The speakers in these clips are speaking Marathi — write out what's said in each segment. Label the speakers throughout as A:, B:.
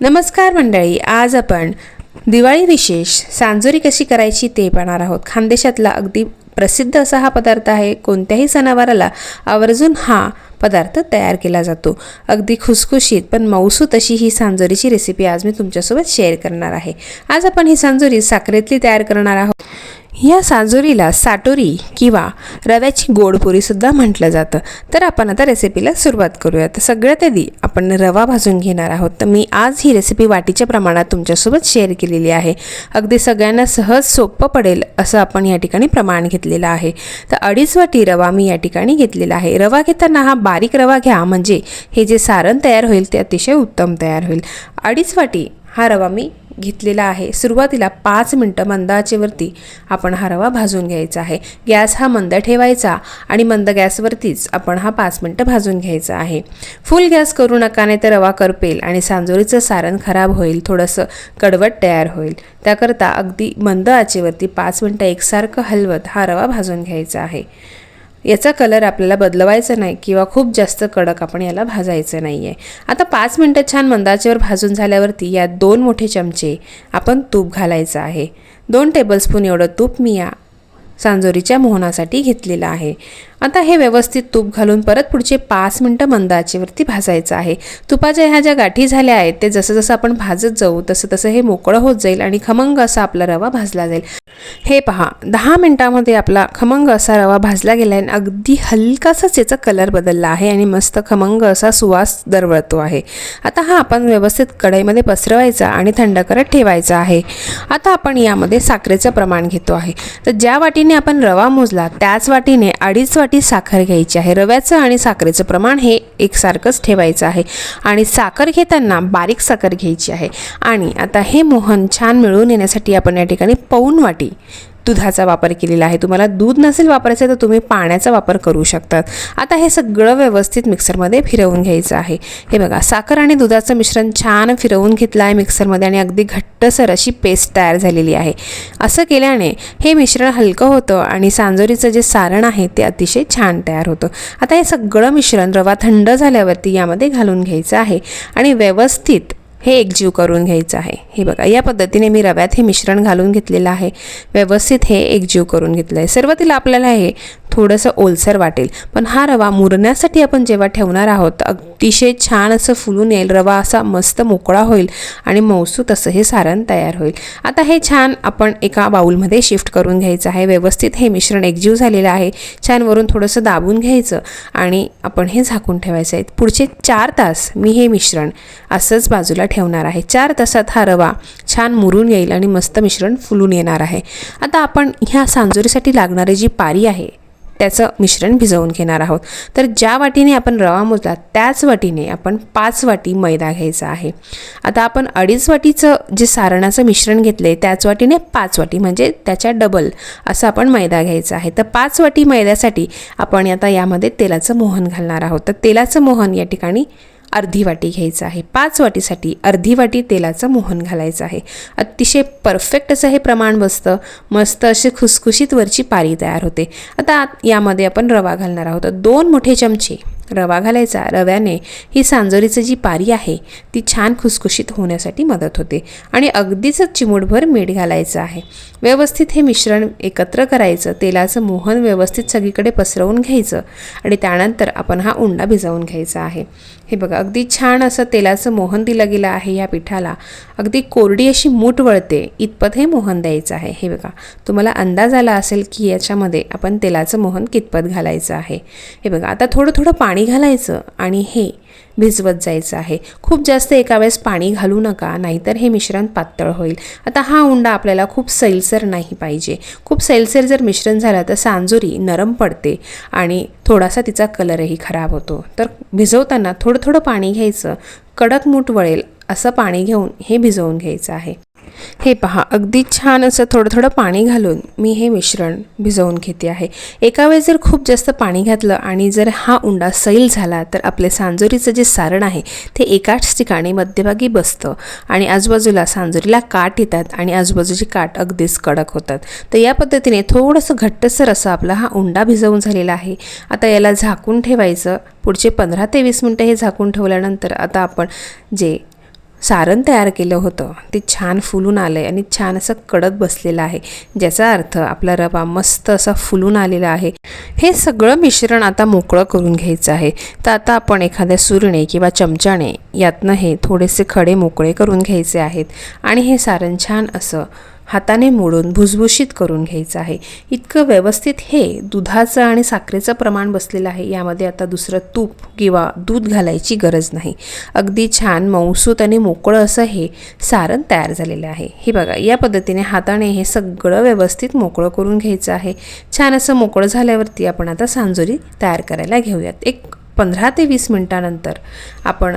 A: नमस्कार मंडळी आज आपण दिवाळी विशेष सांजोरी कशी करायची ते पाहणार आहोत. खानदेशातला अगदी प्रसिद्ध असा हा पदार्थ आहे कोणत्याही सणावाराला आवर्जून हा पदार्थ तयार केला जातो. अगदी खुसखुशीत पण मौसू अशी ही सांजोरीची रेसिपी आज मी तुमच्यासोबत शेअर करणार आहे. आज आपण ही सांजोरी साखरेतली तयार करणार आहोत. या सांजोरीला साटोरी किंवा रव्याची गोडपुरीसुद्धा म्हटलं जातं. तर आपण आता रेसिपीला सुरुवात करूया तर सगळ्यात आधी आपण रवा भाजून घेणार आहोत. तर मी आज ही रेसिपी वाटीच्या प्रमाणात तुमच्यासोबत शेअर केलेली आहे. अगदी सगळ्यांना सहज सोपं पडेल असं आपण या ठिकाणी प्रमाण घेतलेलं आहे. तर अडीच वाटी रवा मी या ठिकाणी घेतलेला आहे. रवा घेताना हा बारीक रवा घ्या. म्हणजे हे जे सारण तयार होईल ते अतिशय उत्तम तयार होईल. अडीच वाटी हा रवा मी घेतलेला आहे. सुरुवातीला पाच मिनटं मंद आचेवरती आपण हा रवा भाजून घ्यायचा आहे. गॅस हा मंद ठेवायचा आणि मंद गॅसवरतीच आपण हा पाच मिनटं भाजून घ्यायचा आहे. फुल गॅस करू नका नाही तर रवा करपेल आणि सांजोरीचं सारण खराब होईल. थोडंसं कडवट तयार होईल. त्याकरता अगदी मंद आचेवरती पाच मिनटं एकसारखं हलवत हा रवा भाजून घ्यायचा आहे. याचा कलर आपल्याला बदलवायचा नाही किंवा खूप जास्त कडक आपण याला भाजायचं नाही आहे आता पाच मिनटं छान मंदाचेवर भाजून झाल्यावरती यात दोन मोठे चमचे आपण तूप घालायचं आहे. दोन टेबलस्पून एवढं तूप मी या सांजोरीच्या मोहनासाठी घेतलेलं आहे. आता हे व्यवस्थित तूप घालून परत पुढचे पाच मिनटं मंद आचेवरती भाजायचं आहे. तुपाच्या ह्या ज्या गाठी झाल्या आहेत ते जसं जसं आपण भाजत जाऊ तसं तसं हे मोकळं होत जाईल आणि खमंग असा आपला रवा भाजला जाईल. हे पहा दहा मिनटामध्ये आपला खमंग असा रवा भाजला गेला आहे आणि अगदी हलकासाच याचा कलर बदलला आहे आणि मस्त खमंग असा सुवास दरवळतो आहे. आता हा आपण व्यवस्थित कढईमध्ये पसरवायचा आणि थंड करत ठेवायचा आहे. आता आपण यामध्ये साखरेचं प्रमाण घेतो आहे. तर ज्या वाटीने आपण रवा मोजला त्याच वाटीने अडीच वाटी वाटी साखर घ्यायची आहे. रव्याचं आणि साखरेचं प्रमाण हे एकसारखंच ठेवायचं आहे. आणि साखर घेताना बारीक साखर घ्यायची आहे. आणि आता हे मोहन छान मिळून येण्यासाठी आपण या ठिकाणी पाऊण वाटी दुधाचा वापर केलेला आहे. तुम्हाला दूध नसेल वापरायचं तर तुम्ही पाण्याचा वापर करू शकतात. आता हे सगळं व्यवस्थित मिक्सरमध्ये फिरवून घ्यायचं आहे. हे बघा साखर आणि दुधाचं मिश्रण छान फिरवून घेतलं आहे मिक्सरमध्ये आणि अगदी घट्टसर अशी पेस्ट तयार झालेली आहे. असं केल्याने हे मिश्रण हलकं होतं आणि सांजोरीचं जे सारण आहे ते अतिशय छान तयार होतं. आता हे सगळं मिश्रण रवा थंड झाल्यावरती यामध्ये घालून घ्यायचं आहे आणि व्यवस्थित हे एकजीव करून घ्यायचं आहे. हे बघा या पद्धतीने मी रव्यात हे मिश्रण घालून घेतलेलं आहे. व्यवस्थित हे एकजीव करून घेतलं आहे सर्वातील आपल्याला हे थोडंसं ओलसर वाटेल. पण हा रवा मुरण्यासाठी आपण जेव्हा ठेवणार आहोत अतिशय छान असं फुलून येईल. रवा असा मस्त मोकळा होईल आणि मौसूत असं हे सारण तयार होईल. आता हे छान आपण एका बाऊलमध्ये शिफ्ट करून घ्यायचं आहे. व्यवस्थित हे मिश्रण एकजीव झालेलं आहे. छान वरून थोडंसं दाबून घ्यायचं आणि आपण हे झाकून ठेवायचं आहे. पुढचे चार तास मी हे मिश्रण असंच बाजूला ठेवणार आहे. चार तासात हा रवा छान मुरून येईल आणि मस्त मिश्रण फुलून येणार आहे. आता आपण ह्या सांजोरीसाठी लागणारी जी पारी आहे त्याचं मिश्रण भिजवून घेणार आहोत. तर ज्या वाटीने आपण रवा मोजला त्याच वाटीने आपण पाच वाटी मैदा घ्यायचा आहे. आता आपण अडीच वाटीचं जे सारणाचं मिश्रण घेतलं आहे त्याच वाटीने पाच वाटी म्हणजे त्याच्या डबल असं आपण मैदा घ्यायचा आहे. तर पाच वाटी मैद्यासाठी आपण आता यामध्ये तेलाचं मोहन घालणार आहोत. तर तेलाचं मोहन या ठिकाणी अर्धी वाटी घ्यायचं आहे. पाच वाटीसाठी अर्धी वाटी तेलाचं मोहन घालायचं आहे. अतिशय परफेक्ट असं हे प्रमाण बसतं. मस्त अशी खुसखुशीत वरची पारी तयार होते. आता यामध्ये आपण रवा घालणार आहोत. दोन मोठे चमचे. रवा घालायचा. रव्याने ही सांजोरीचं जी पारी आहे ती छान खुसखुशीत होण्यासाठी मदत होते आणि अगदीच चिमूटभर मीठ घालायचं आहे. व्यवस्थित हे मिश्रण एकत्र करायचं तेलाचं मोहन व्यवस्थित सगळीकडे पसरवून घ्यायचं आणि त्यानंतर आपण हा उंडा भिजवून घ्यायचा आहे. हे बघा अगदी छान असं तेलाचं मोहन दिलं गेलं आहे या पिठाला. अगदी कोरडी अशी मूठ वळते इतपत हे मोहन द्यायचं आहे. हे बघा तुम्हाला अंदाज आला असेल की याच्यामध्ये आपण तेलाचं मोहन कितपत घालायचं आहे. हे बघा आता थोडं थोडं पाणी पाणी घालायचं आणि हे भिजवत जायचं आहे. खूप जास्त एका वेळेस पाणी घालू नका नाहीतर हे मिश्रण पातळ होईल. आता हा उंडा आपल्याला खूप सैलसर नाही पाहिजे. खूप सैलसर जर मिश्रण झालं तर सांजोरी नरम पडते आणि थोडासा तिचा कलरही खराब होतो. तर भिजवताना थोडं थोडं पाणी घ्यायचं. कडक मूठ वळेल असं पाणी घेऊन हे भिजवून घ्यायचं आहे. हे पहा अगदी छान असं थोडं थोडं पाणी घालून मी हे मिश्रण भिजवून घेते आहे. एका वेळेस जर खूप जास्त पाणी घातलं आणि जर हा उंडा सैल झाला तर आपले सांजोरीचं जे सारण आहे ते एकाच ठिकाणी मध्यभागी बसतं आणि आजूबाजूला सांजोरीला काठ येतात आणि आजूबाजूची काठ अगदीच कडक होतात. तर या पद्धतीने थोडंसं घट्टसर असं आपला हा उंडा भिजवून झालेला आहे. आता याला झाकून ठेवायचं. पुढचे पंधरा ते वीस मिनटं हे झाकून ठेवल्यानंतर आता आपण जे सारण तयार केलं होतं. ते छान फुलून आलं आहे आणि छान असं कडक बसलेलं आहे. ज्याचा अर्थ आपला रवा मस्त असा फुलून आलेला आहे. हे सगळं मिश्रण आता मोकळं करून घ्यायचं आहे. तर आता आपण एखाद्या सुरणे किंवा चमच्याने यातनं हे थोडेसे खडे मोकळे करून घ्यायचे आहेत. आणि हे सारण छान असं हाताने मोडून भुसभुशीत करून घ्यायचं आहे. इतकं व्यवस्थित हे दुधाचं आणि साखरेचं प्रमाण बसलेलं आहे. यामध्ये आता दुसरं तूप किंवा दूध घालायची गरज नाही. अगदी छान मऊसूत आणि मोकळं असं हे सारण तयार झालेलं आहे. हे बघा या पद्धतीने हाताने हे सगळं व्यवस्थित मोकळं करून घ्यायचं आहे. छान असं मोकळं झाल्यावरती आपण आता सांजोरी तयार करायला घेऊयात. एक पंधरा ते वीस मिनटानंतर आपण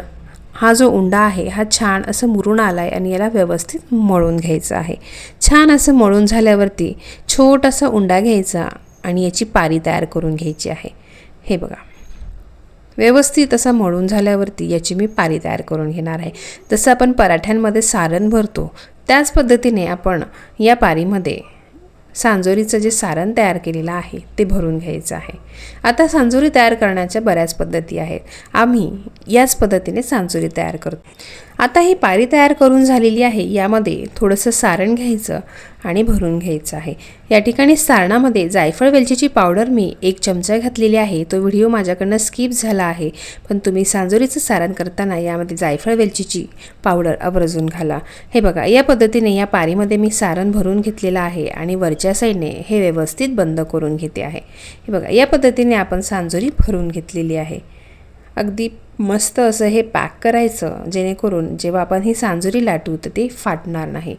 A: हा जो उंडा आहे हा छान असं मुरून आला आहे आणि याला व्यवस्थित मळून घ्यायचं आहे. छान असं मळून झाल्यावरती छोटासा उंडा घ्यायचा आणि याची पारी तयार करून घ्यायची आहे. हे बघा. व्यवस्थित असं मळून झाल्यावरती याची मी पारी तयार करून घेणार आहे. जसं आपण पराठ्यांमध्ये सारण भरतो. त्याच पद्धतीने आपण या पारीमध्ये सांजोरीचं जे सारण तयार केलेलं आहे ते भरून घ्यायचं आहे. आता सांजोरी तयार करण्याच्या बऱ्याच पद्धती आहेत. आम्ही याच पद्धतीने सांजोरी तयार करतो. आता ही पारी तयार करून झालेली आहे. यामध्ये थोडंसं सारण घ्यायचं आणि भरून घ्यायचं आहे. या ठिकाणी सारणामध्ये जायफळ वेलचीची पावडर मी एक चमचा घातलेली आहे. तो व्हिडिओ माझ्याकडनं स्किप झाला आहे. पण तुम्ही सांजोरीचं सारण करताना यामध्ये जायफळ वेलचीची पावडर आवर्जून घाला. हे बघा या पद्धतीने या पारीमध्ये मी सारण भरून घेतलेलं आहे आणि वरच्या साईडने हे व्यवस्थित बंद करून घेते आहे. हे बघा या पद्धतीने आपण सांजोरी भरून घेतलेली आहे. अगदी मस्त असं हे पॅक करायचं जेणेकरून जेव्हा आपण ही सांजुरी लाटू तर ती फाटणार नाही.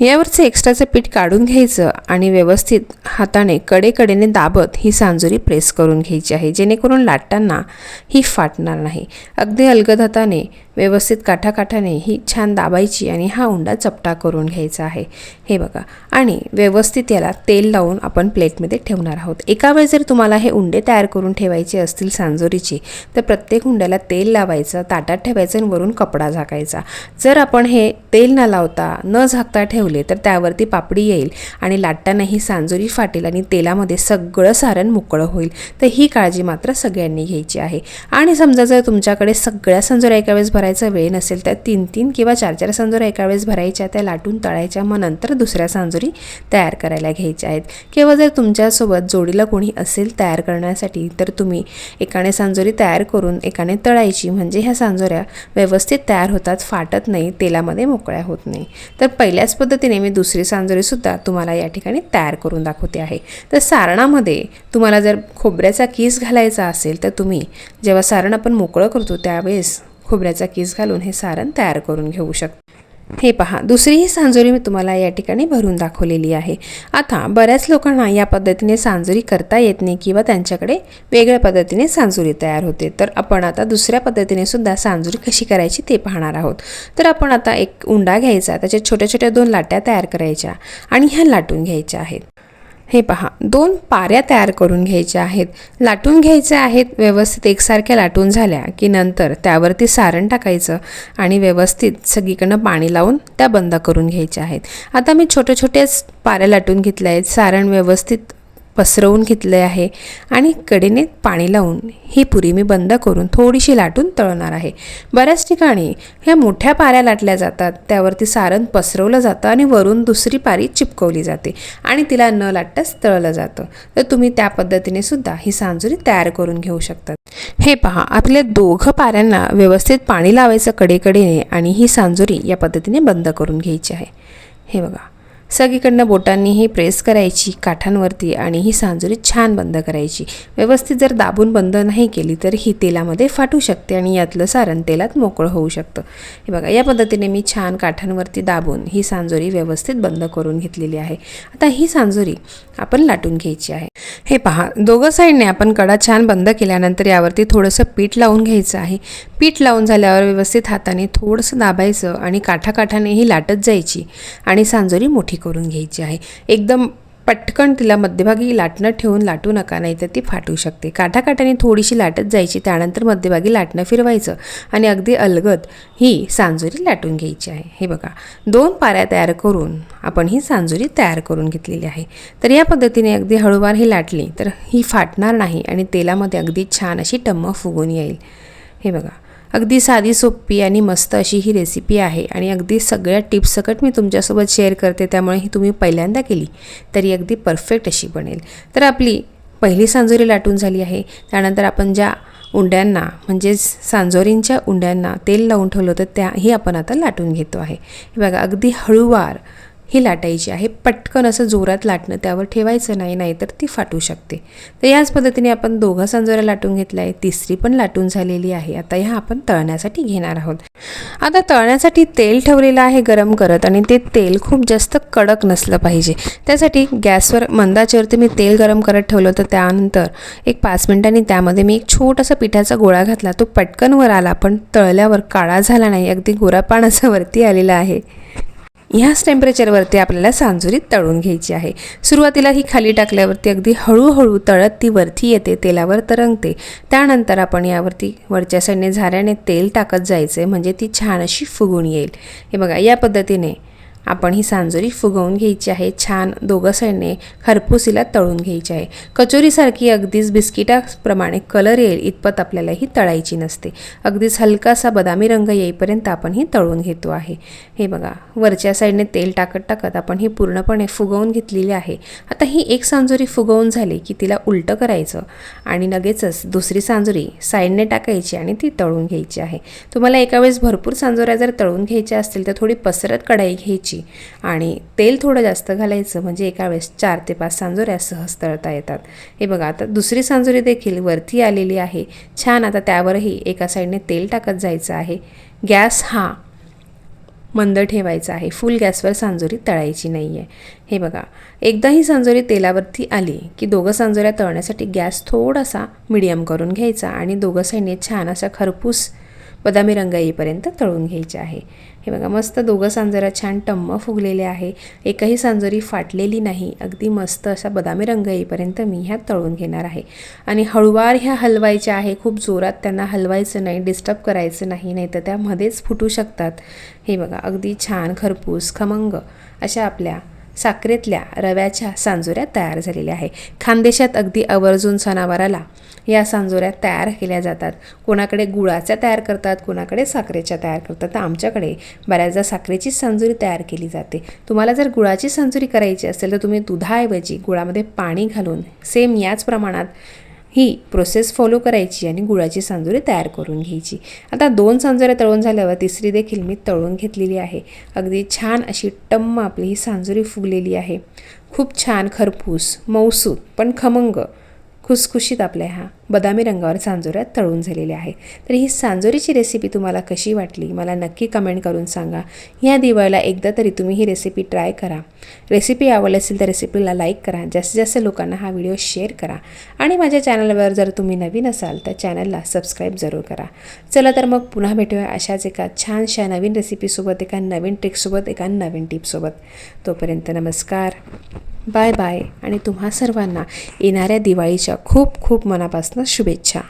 A: यावरचं एक्स्ट्राचं पीठ काढून घ्यायचं आणि व्यवस्थित हाताने कडेकडेने दाबत ही सांजुरी प्रेस करून घ्यायची आहे जेणेकरून लाटताना ही फाटणार नाही. अगदी अलगद हाताने व्यवस्थित काठाकाठाने ही छान दाबायची आणि हा उंडा चपटा करून घ्यायचा आहे. हे बघा. आणि व्यवस्थित याला तेल लावून आपण प्लेटमध्ये ठेवणार आहोत. एका वेळेस जर तुम्हाला हे उंडे तयार करून ठेवायचे असतील सांजोरीचे तर प्रत्येक हुंड्याला तेल लावायचं ताटात ठेवायचं आणि वरून कपडा झाकायचा. जर आपण हे तेल न लावता न झाकता ठेवले तर त्यावरती पापडी येईल आणि लाटताना ही सांजोरी फाटेल आणि तेलामध्ये सगळं सारण मोकळं होईल. तर ही काळजी मात्र सगळ्यांनी घ्यायची आहे. आणि समजा जर तुमच्याकडे सगळ्या सांजोऱ्या एका वेळेस भरायचा वेळ नसेल तर तीन तीन किंवा चार चार सांजोऱ्या एका वेळेस भरायच्या त्या लाटून तळायच्या मग नंतर दुसऱ्या सांजोरी तयार करायला घ्यायच्या आहेत. किंवा जर तुमच्यासोबत जोडीला कोणी असेल तयार करण्यासाठी तर तुम्ही एकाने सांजोरी तयार करून एकाने तळायची. म्हणजे ह्या सांजोऱ्या व्यवस्थित तयार होतात फाटत नाही तेलामध्ये मोकळ्या होत नाही. तर पहिल्याच पद्धतीने मी दुसरी सांजोरीसुद्धा तुम्हाला या ठिकाणी तयार करून दाखवते आहे. तर सारणामध्ये तुम्हाला जर खोबऱ्याचा किस घालायचा असेल तर तुम्ही जेव्हा सारण आपण मोकळं करतो त्यावेळेस खोबऱ्याचा किस घालून हे सारण तयार करून घेऊ शकतो. हे पहा दुसरीही सांजोरी मी तुम्हाला या ठिकाणी भरून दाखवलेली आहे. आता बऱ्याच लोकांना या पद्धतीने सांजोरी करता येत नाही किंवा त्यांच्याकडे वेगळ्या पद्धतीने सांजोरी तयार होते. तर आपण आता दुसऱ्या पद्धतीने सुद्धा सांजोरी कशी करायची ते पाहणार आहोत. तर आपण आता एक उंडा घ्यायचा त्याच्या छोट्या छोट्या दोन लाट्या तयार करायच्या आणि ह्या लाटून घ्यायच्या आहेत. हे पहा दोन पाऱ्या तयार करून घ्यायच्या आहेत. लाटून घ्यायच्या आहेत व्यवस्थित एकसारख्या लाटून झाल्या की नंतर त्यावरती सारण टाकायचं आणि व्यवस्थित सगळीकडनं पाणी लावून त्या बंद करून घ्यायच्या आहेत. आता मी छोट्या छोट्याच पाऱ्या लाटून घेतल्या आहेत. सारण व्यवस्थित पसरवून घेतले आहे आणि कडेने पाणी लावून ही पुरी मी बंद करून थोडीशी लाटून तळणार आहे. बऱ्याच ठिकाणी ह्या मोठ्या पाऱ्या लाटल्या जातात. त्यावरती सारण पसरवलं जातं आणि वरून दुसरी पारी चिपकवली जाते आणि तिला न लाटताच तळलं जातं. तर तुम्ही त्या पद्धतीने सुद्धा ही सांजुरी तयार करून घेऊ शकतात हे पहा आपल्या दोघं पाऱ्यांना व्यवस्थित पाणी लावायचं कडेकडेने आणि ही सांजुरी या पद्धतीने बंद करून घ्यायची आहे. हे बघा. सगळीकडनं बोटांनी ही प्रेस करायची काठांवरती आणि ही सांजुरी छान बंद करायची. व्यवस्थित जर दाबून बंद नाही केली तर ही तेलामध्ये फाटू शकते आणि यातलं सारण तेलात मोकळं होऊ शकतं. हे बघा या पद्धतीने मी छान काठांवरती दाबून ही सांजोरी व्यवस्थित बंद करून घेतलेली आहे. आता ही सांजोरी आपण लाटून घ्यायची आहे. हे पहा दोघं साईडने आपण कडा छान बंद केल्यानंतर यावरती थोडंसं पीठ लावून घ्यायचं आहे. पीठ लावून झाल्यावर व्यवस्थित हाताने थोडंसं दाबायचं आणि काठाकाठाने ही लाटत जायची आणि सांजोरी मोठी करून घ्यायची आहे. एकदम पटकन तिला मध्यभागी लाटणं ठेवून लाटू नका नाही तर ती फाटू शकते. काठाकाठाने थोडीशी लाटत जायची त्यानंतर मध्यभागी लाटणं फिरवायचं आणि अगदी अलगद ही सांजोरी लाटून घ्यायची आहे. हे बघा दोन पाऱ्या तयार करून आपण ही सांजोरी तयार करून घेतलेली आहे. तर या पद्धतीने अगदी हळूवार ही लाटली तर ही फाटणार नाही आणि तेलामध्ये अगदी छान अशी टम्म फुगून येईल. हे बघा अगदी साधी सोपी आणि मस्त अशी ही रेसिपी आहे. आणि अगदी सगळ्या टिप्सकट मी तुमच्यासोबत शेअर करते त्यामुळे ही तुम्ही पहिल्यांदा केली तरी अगदी परफेक्ट अशी बनेल. तर आपली पहिली सांजोरी लाटून झाली आहे. त्यानंतर आपण ज्या उंड्यांना म्हणजेच सांजोरींच्या उंड्यांना तेल लावून ठेवलं होतं त्याही आपण आता लाटून घेतो आहे. हे बघा अगदी हळूवार ही लाटायची आहे. पटकन असं जोरात लाटणं त्यावर ठेवायचं नाही नाहीतर ती फाटू शकते. तर याच पद्धतीने आपण दोघं सांजोऱ्या लाटून घेतल्या आहे. तिसरी पण लाटून झालेली आहे. आता ह्या आपण तळण्यासाठी घेणार आहोत. आता तळण्यासाठी तेल ठेवलेलं आहे गरम करत आणि ते तेल खूप जास्त कडक नसलं पाहिजे. त्यासाठी गॅसवर मंदाच्यावरती मी तेल गरम करत ठेवलं होतं. त्यानंतर एक पाच मिनिटांनी त्यामध्ये मी एक छोटासा पिठाचा गोळा घातला. तो पटकन वर आला पण तळल्यावर काळा झाला नाही. अगदी गोरापानाचा असा वरती आलेला आहे. ह्याच टेम्परेचरवरती आपल्याला सांजुरी तळून घ्यायची आहे. सुरुवातीला ही खाली टाकल्यावरती अगदी हळूहळू तळत ती वरती येते तेलावर तरंगते. त्यानंतर आपण यावरती वरच्या साईडने झाऱ्याने तेल टाकत जायचं आहे म्हणजे ती छान अशी फुगून येईल. हे बघा या पद्धतीने आपण ही सांजोरी फुगवून घ्यायची आहे. छान दोघं साईडने खरपूसीला तळून घ्यायची आहे. कचोरीसारखी अगदीच बिस्किटाप्रमाणे कलर येईल इतपत आपल्याला ही तळायची नसते. अगदीच हलकासा बदामी रंग येईपर्यंत आपण ही तळून घेतो आहे. हे बघा वरच्या साईडने तेल टाकत टाकत आपण ही पूर्णपणे फुगवून घेतलेली आहे. आता ही एक सांजोरी फुगवून झाली की तिला उलटं करायचं आणि लगेचच दुसरी सांजोरी साईडने टाकायची आणि ती तळून घ्यायची आहे. तुम्हाला एका वेळेस भरपूर सांजोऱ्या जर तळून घ्यायच्या असतील तर थोडी पसरत कढाई घ्यायची. आणि तेल थोडं जास्त घालायचं म्हणजे एका वेळेस चार ते पाच सांजोऱ्या सहज तळता येतात. हे बघा आता दुसरी सांजोरी देखील वरती आलेली आहे. छान आता त्यावरही एका साईडने तेल टाकत जायचं आहे. गॅस हा मंद ठेवायचा आहे. फुल गॅसवर सांजोरी तळायची नाही आहे हे बघा एकदा ही सांजोरी तेलावरती आली की दोघं सांजोऱ्या तळण्यासाठी गॅस थोडासा मिडियम करून घ्यायचा आणि दोघं साईडने छान असा खरपूस बदामी रंग येईपर्यंत तळून घ्यायचे आहे. हे बघा मस्त दोघं सांजरा छान टम्म फुगलेले आहे. एकही सांजरी फाटलेली नाही. अगदी मस्त असा बदामी रंग येईपर्यंत मी ह्या तळून घेणार आहे. आणि हळूवार ह्या हलवायच्या आहे. खूप जोरात त्यांना हलवायचं नाही डिस्टर्ब करायचं नाही नाही तर त्यामध्येच फुटू शकतात. हे बघा अगदी छान खरपूस खमंग अशा आपल्या साखरेतल्या रव्याच्या सांजोऱ्या तयार झालेल्या आहे. खानदेशात अगदी आवर्जून सणावाराला या सांजोऱ्या तयार केल्या जातात. कोणाकडे गुळाच्या तयार करतात कोणाकडे साखरेच्या तयार करतात. तर आमच्याकडे बऱ्याचदा साखरेची सांजोरी तयार केली जाते. तुम्हाला जर गुळाची सांजोरी करायची असेल तर तुम्ही दुधाऐवजी गुळामध्ये पाणी घालून सेम याच प्रमाणात ही प्रोसेस फॉलो करायची आणि गुळाची सांजोरी तयार करून घ्यायची. आता दोन सांजोऱ्या तळून झाल्यावर तिसरी देखील मी तळून घेतलेली आहे. अगदी छान अशी टम्म आपली ही सांजुरी फुगलेली आहे. खूप छान खरपूस मौसूद पण खमंग खुसखुशीत आपल्या ह्या बदामी रंगावर सांजोऱ्या तळून झालेल्या आहे तर ही सांजोरीची रेसिपी तुम्हाला कशी वाटली? मला नक्की कमेंट करून सांगा. ह्या दिवाळीला एकदा तरी तुम्ही ही रेसिपी ट्राय करा. रेसिपी आवडली असेल तर रेसिपीला लाईक करा. जास्तीत जास्त लोकांना हा व्हिडिओ शेअर करा. आणि माझ्या चॅनलवर जर तुम्ही नवीन असाल तर चॅनलला सबस्क्राईब जरूर करा. चला तर मग पुन्हा भेटूया अशाच एका छानशा नवीन रेसिपीसोबत एका नवीन ट्रिकसोबत एका नवीन टिपसोबत तोपर्यंत नमस्कार. बाय बाय आणि तुम्हा सर्वांना येणाऱ्या दिवाळीच्या खूप खूप मनापासून शुभेच्छा.